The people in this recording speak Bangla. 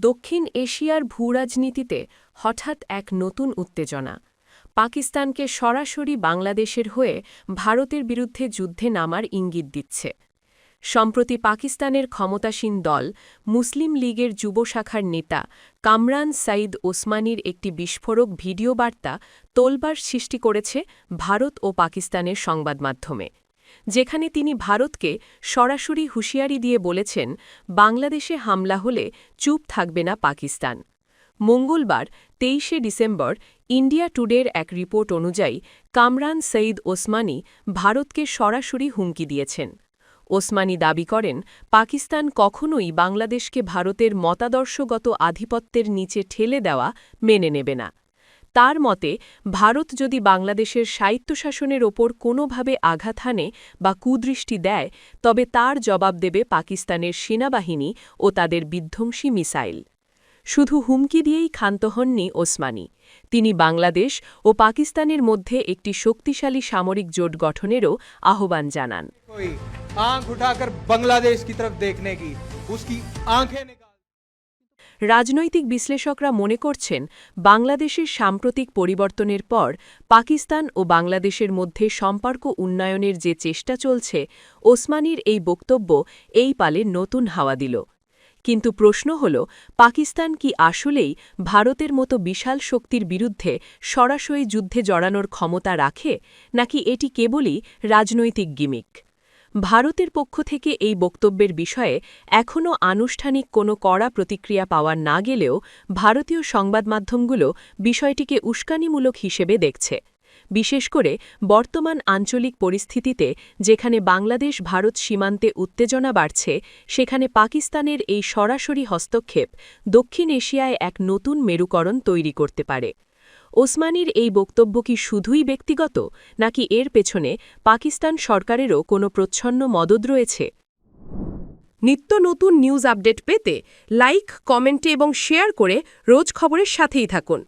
দক্ষিণ এশিয়ার ভূরাজনীতিতে হঠাৎ এক নতুন উত্তেজনা। পাকিস্তানকে সরাসরি বাংলাদেশের হয়ে ভারতের বিরুদ্ধে যুদ্ধে নামার ইঙ্গিত দিচ্ছে। সম্প্রতি পাকিস্তানের ক্ষমতাসীন দল মুসলিম লীগের যুব শাখার নেতা কামরান সাইদ ওসমানীর একটি বিস্ফোরক ভিডিও বার্তা তোলবার সৃষ্টি করেছে ভারত ও পাকিস্তানের সংবাদমাধ্যমে। যেখানে তিনি ভারতকে সরাসরি হুঁশিয়ারি দিয়ে বলেছেন, বাংলাদেশে হামলা হলে চুপ থাকবে না পাকিস্তান। মঙ্গলবার তেইশে ডিসেম্বর ইন্ডিয়া টুডের এক রিপোর্ট অনুযায়ী কামরান সঈদ ওসমানী ভারতকে সরাসরি হুমকি দিয়েছেন। ওসমানী দাবি করেন, পাকিস্তান কখনোই বাংলাদেশকে ভারতের মতাদর্শগত আধিপত্যের নিচে ঠেলে দেওয়া মেনে নেবে না। তার মতে, ভারত যদি বাংলাদেশের স্বায়ত্তশাসনের ওপর কোনোভাবে আঘাত হানে বা কুদৃষ্টি দেয়, তবে তার জবাব দেবে পাকিস্তানের সেনাবাহিনী ও তাদের বিধ্বংসী মিসাইল। শুধু হুমকি দিয়েই ক্ষান্ত হননি ওসমানী। তিনি বাংলাদেশ ও পাকিস্তানের মধ্যে একটি শক্তিশালী সামরিক জোট গঠনেরও আহ্বান জানান। রাজনৈতিক বিশ্লেষকরা মনে করছেন, বাংলাদেশের সাম্প্রতিক পরিবর্তনের পর পাকিস্তান ও বাংলাদেশের মধ্যে সম্পর্ক উন্নয়নের যে চেষ্টা চলছে, ওসমানীর এই বক্তব্য এই পালে নতুন হাওয়া দিল। কিন্তু প্রশ্ন হল, পাকিস্তান কি আসলেই ভারতের মতো বিশাল শক্তির বিরুদ্ধে সরাসরি যুদ্ধে জড়ানোর ক্ষমতা রাখে, নাকি এটি কেবলই রাজনৈতিক গিমিক? ভারতের পক্ষ থেকে এই বক্তব্যের বিষয়ে এখনও আনুষ্ঠানিক কোনো কড়া প্রতিক্রিয়া পাওয়া না গেলেও ভারতীয় সংবাদমাধ্যমগুলো বিষয়টিকে উস্কানিমূলক হিসেবে দেখছে। বিশেষ করে বর্তমান আঞ্চলিক পরিস্থিতিতে যেখানে বাংলাদেশ ভারত সীমান্তে উত্তেজনা বাড়ছে, সেখানে পাকিস্তানের এই সরাসরি হস্তক্ষেপ দক্ষিণ এশিয়ায় এক নতুন মেরুকরণ তৈরি করতে পারে। ওসমানীর এই বক্তব্য কি শুধুই ব্যক্তিগত, নাকি এর পেছনে পাকিস্তান সরকারেরও কোনো প্রচ্ছন্ন মদদ রয়েছে? নিত্য নতুন নিউজ আপডেট পেতে লাইক, কমেন্টে এবং শেয়ার করে রোজ খবরের সাথেই থাকুন।